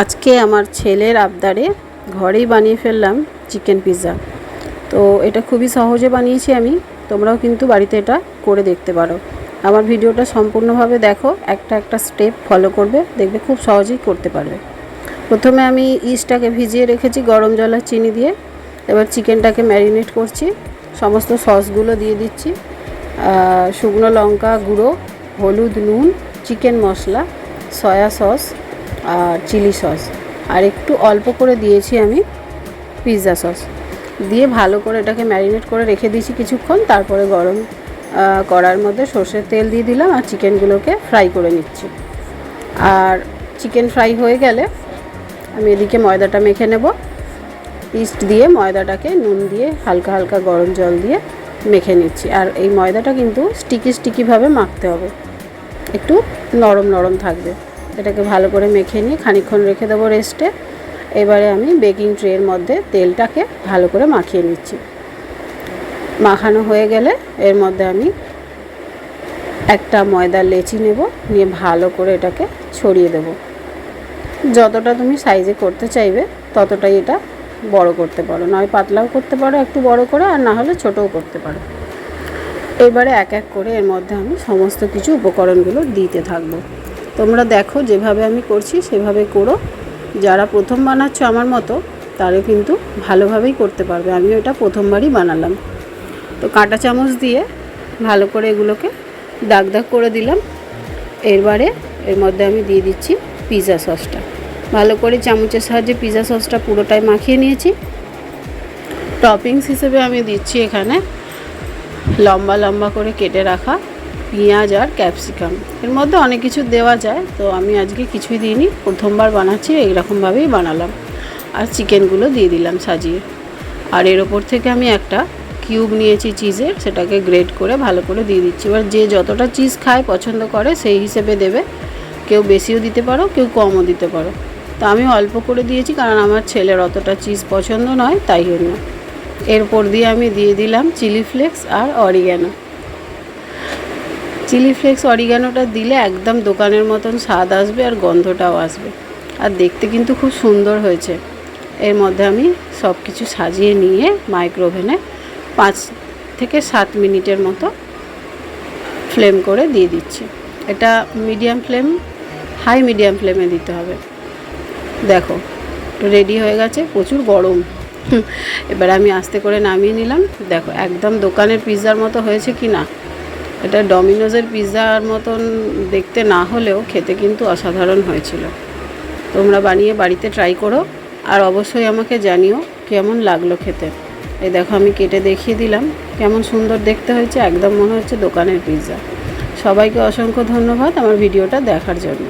আজকে আমার ছেলের আবদারে ঘরেই বানিয়ে ফেললাম চিকেন পিৎজা। তো এটা খুবই সহজে বানিয়েছি আমি, তোমরাও কিন্তু বাড়িতে এটা করে দেখতে পারো। আমার ভিডিওটা সম্পূর্ণভাবে দেখো, একটা একটা স্টেপ ফলো করবে, দেখবে খুব সহজেই করতে পারবে। প্রথমে আমি ইস্টটাকে ভিজিয়ে রেখেছি গরম জল আর চিনি দিয়ে। এবার চিকেনটাকে ম্যারিনেট করছি, সমস্ত সসগুলো দিয়ে দিচ্ছি। শুকনো লঙ্কা গুঁড়ো, হলুদ নুন, চিকেন মশলা, সয়া সস আর চিলি সস। আর একটু অল্প করে দিয়েছি আমি পিৎজা সস। দিয়ে ভালো করে এটাকে ম্যারিনেট করে রেখে দিয়েছি কিছুক্ষণ, তারপরে গরম করার মধ্যে সর্ষের তেল দিয়ে দিলাম আর চিকেনগুলোকে ফ্রাই করে নিচ্ছি। আর চিকেন ফ্রাই হয়ে গেলে আমি এদিকে ময়দাটা মেখে নেব। ইস্ট দিয়ে ময়দাটাকে নুন দিয়ে হালকা হালকা গরম জল দিয়ে মেখে নিচ্ছি। আর এই ময়দাটা কিন্তু স্টিকি স্টিকিভাবে মাখতে হবে। একটু নরম নরম থাকবে। এটাকে ভালো করে মেখে নিয়ে খানিকক্ষণ রেখে দেবো রেস্টে। এবারে আমি বেকিং ট্রের মধ্যে তেলটাকে ভালো করে মাখিয়ে নিচ্ছি। মাখানো হয়ে গেলে এর মধ্যে আমি একটা ময়দার লেচি নেব, নিয়ে ভালো করে এটাকে ছড়িয়ে দেব। যতটা তুমি সাইজে করতে চাইবে, ততটাই এটা বড় করতে পারো। নয় পাতলাও করতে পারো, একটু বড় করে, আর না হলে ছোটও করতে পারো। এবারে এক এক করে এর মধ্যে আমি সমস্ত কিছু উপকরণগুলো দিতে থাকব। তোমরা দেখো যেভাবে আমি করছি, সেভাবে করো। যারা প্রথম বানাচ্ছ আমার মতো, তারা কিন্তু ভালোভাবেই করতে পারবে। আমি ওটা প্রথমবারই বানালাম। তো কাঁটা চামচ দিয়ে ভালো করে এগুলোকে দাগ দাগ করে দিলাম। এরবারে এর মধ্যে আমি দিয়ে দিচ্ছি পিৎজা সসটা। ভালো করে চামচের সাহায্যে পিৎজা সসটা পুরোটাই মাখিয়ে নিয়েছি। টপিংস হিসেবে আমি দিচ্ছি এখানে লম্বা লম্বা করে কেটে রাখা পেঁয়াজ আর ক্যাপসিকাম। এর মধ্যে অনেক কিছু দেওয়া যায়, তো আমি আজকে কিছুই দিইনি। প্রথমবার বানাচ্ছি, এইরকমভাবেই বানালাম। আর চিকেনগুলো দিয়ে দিলাম সাজিয়ে। আর এর ওপর থেকে আমি একটা কিউব নিয়েছি চিজের, সেটাকে গ্রেট করে ভালো করে দিয়ে দিচ্ছি। এবার যে যতটা চিজ খায় পছন্দ করে, সেই হিসেবে দেবে। কেউ বেশিও দিতে পারো, কেউ কমও দিতে পারো। তো আমি অল্প করে দিয়েছি, কারণ আমার ছেলের অতটা চিজ পছন্দ নয়, তাই জন্য। এরপর দিয়ে আমি দিয়ে দিলাম চিলি ফ্লেক্স আর অরিগ্যানো। চিলি ফ্লেক্স অরিগ্যানোটা দিলে একদম দোকানের মতন স্বাদ আসবে আর গন্ধটাও আসবে। আর দেখতে কিন্তু খুব সুন্দর হয়েছে। এর মধ্যে আমি সব কিছু সাজিয়ে নিয়ে মাইক্রোওভেনে পাঁচ থেকে সাত মিনিটের মতো ফ্লেম করে দিয়ে দিচ্ছি। এটা মিডিয়াম ফ্লেম, হাই মিডিয়াম ফ্লেমে দিতে হবে। দেখো রেডি হয়ে গেছে, প্রচুর গরম। এবার আমি আস্তে করে নামিয়ে নিলাম। দেখো, একদম দোকানের পিৎজার মতো হয়েছে কি না? এটা ডমিনোজের পিৎজার মতন দেখতে না হলেও খেতে কিন্তু অসাধারণ হয়েছিল। তোমরা বানিয়ে বাড়িতে ট্রাই করো আর অবশ্যই আমাকে জানিও কেমন লাগল খেতে। এই দেখো আমি কেটে দেখিয়ে দিলাম, কেমন সুন্দর দেখতে হয়েছে, একদম মনে হচ্ছে দোকানের পিৎজা সবাইকে অসংখ্য ধন্যবাদ আমার ভিডিওটা দেখার জন্য।